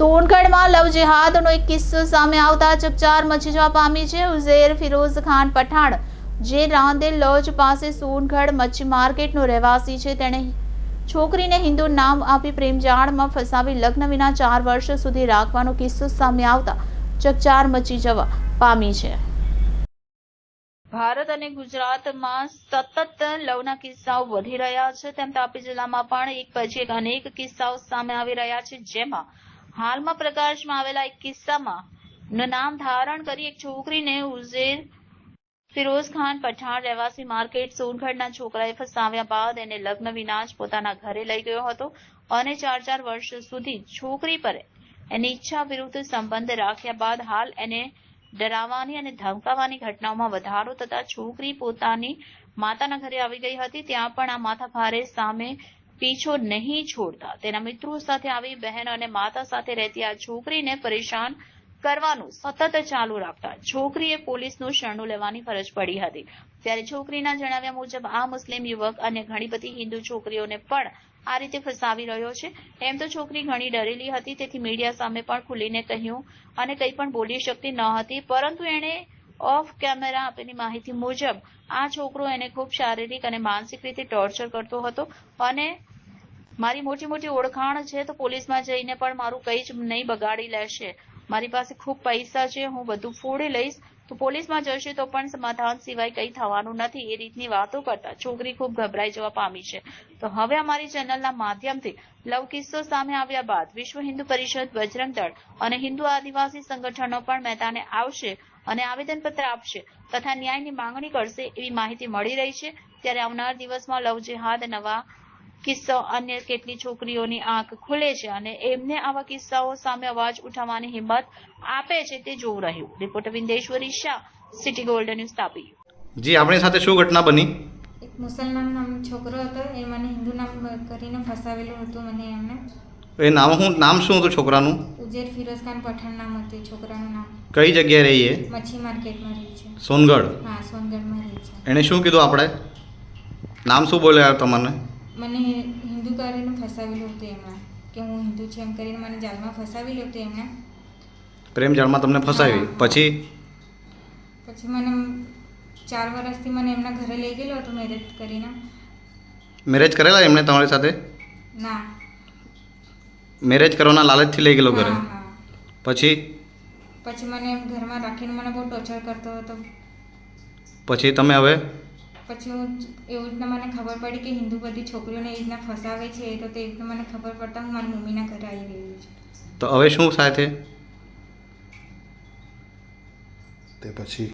સોનગઢમાં લવ જેહાદનો એક કિસ્સો સામે આવતા ચકચાર મચી જવા પામી છે. ઉઝેર ફિરોઝ ખાન પઠાણ, જે રાંદેલ લોજ પાસે સોનગઢ મચ્છી માર્કેટનો રહેવાસી છે. તેણે છોકરીને હિન્દુ નામ આપી પ્રેમજાળમાં ફસાવી લગ્ન વિના ચાર વર્ષ સુધી રાખવાનો કિસ્સો સામે આવતા ચકચાર મચી જવા પામી છે. ભારત અને ગુજરાતમાં સતત લવના કિસ્સાઓ વધી રહ્યા છે. તેમ તાપી જિલ્લામાં પણ એક પછી એક અનેક કિસ્સાઓ સામે આવી રહ્યા છે. જેમાં હાલમાં પ્રકાશમાં આવેલા એક કિસ્સામાં નામ ધારણ કરી એક છોકરીને ઉઝેર ફિરોઝ ખાન પઠાણ રહેવાસી માર્કેટ સોનગઢના છોકરાએ ફસાવ્યા બાદ એને લગ્ન વિના જ પોતાના ઘરે લઈ ગયો હતો અને ચાર ચાર વર્ષ સુધી છોકરી પર એની ઈચ્છા વિરુદ્ધ સંબંધ રાખ્યા બાદ હાલ એને ડરાવવાની અને ધમકાવવાની ઘટનાઓમાં વધારો થતા છોકરી પોતાની માતાના ઘરે આવી ગઈ હતી. ત્યાં પણ આ માથાભારે સામે પીછો નહીં છોડતા. તેના મિત્રો સાથે આવી બહેન અને માતા સાથે રહેતી આ છોકરીને પરેશાન કરવાનું સતત ચાલુ રાખતા છોકરીએ પોલીસનું શરણું લેવાની ફરજ પડી હતી. ત્યારે છોકરીના જણાવ્યા મુજબ, આ મુસ્લિમ યુવક અને ઘણી બધી હિન્દુ છોકરીઓને પણ આ રીતે ફસાવી રહ્યો છે. એમ તો છોકરી ઘણી ડરેલી હતી, તેથી મીડિયા સામે પણ ખુલીને કહ્યું અને કંઈ પણ બોલી શકતી ન હતી, પરંતુ એણે ઓફ કેમેરા આપેલી માહિતી મુજબ, આ છોકરો એને ખૂબ શારીરિક અને માનસિક રીતે ટોર્ચર કરતો હતો અને મારી મોટી મોટી ઓળખાણ છે તો પોલીસમાં જઈને પણ મારું કંઈ જ નહીં બગાડી લેશે. મારી પાસે ખૂબ પૈસા છે, હું બધું ફોડી લઈશ. તો પોલીસમાં જશે તો પણ સમાધાન સિવાય કંઈ થવાનું નથી. એ રીતની વાતો કરતા છોકરી ખૂબ ગભરાઈ જવા પામી છે. તો હવે અમારી ચેનલના માધ્યમથી લવ કિસ્સો સામે આવ્યા બાદ વિશ્વ હિન્દુ પરિષદ બજરંગ દળ અને હિન્દુ આદિવાસી સંગઠનો પણ મહેતાને આવશે. અને આવેદનપત્ર આપશે તથા ન્યાયની માંગણી કરશે એવી માહિતી મળી રહી છે. ત્યારે આવનાર દિવસમાં લવ જેહાદ નવા કિસ્સો અન્ય કેટલી છોકરીઓની આંખ ખુલે છે અને એમને આવા કિસ્સાઓ સામે અવાજ ઉઠાવવાની હિંમત આપે છે તે જોવું રહ્યું. Reporter Vindeshwari Shah City Gold News Tapi. જી આપણી સાથે શું ઘટના બની? એક મુસલમાન નામ છોકરો હતો એ મને હિન્દુ નામ કરીને ફસાવેલું હતું મને એમને. એ નામ શું નામ શું હતું છોકરાનું? ઉજેર ફિરોઝ ખાન પઠાણ નામ હતું છોકરાનું નામ કઈ જગ્યાએ રહી એ? મચ્છી માર્કેટમાં રહી છે. સોનગઢ? હા સોનગઢમાં રહી છે. એણે શું કીધું આપણે? નામ શું બોલ્યા તમને? મને હિન્દુ કરીને ફસાવેલું હતું એમણે. કે હું હિન્દુ છું એમ કરીને મને જાળમાં ફસાવેલું હતું એમણે. પ્રેમ જાળમાં તમને ફસાવી? પછી? પછી મને ચાર વર્ષથી મને એમના ઘરે લઈ ગયેલો હતો મેરેજ કરીને. મેરેજ કરેલા એમણે તમારી સાથે? ના. મેરેજ કરવાના લાલચથી લઈ ગયેલો ઘરે. હા હા. પછી? પછી મને એમ ઘરમાં રાખીને મને બહુ ટોર્ચર કરતો હતો. પછી તમે હવે? પછી હું એવું રીતના મને ખબર પડી કે હિન્દુ બધી છોકરીઓને એ રીતના ફસાવે છે તો તે રીતના મને ખબર પડતા હું મારી મમ્મીના ઘરે આવી ગઈ છું. તો હવે શું સાથે? તે પછી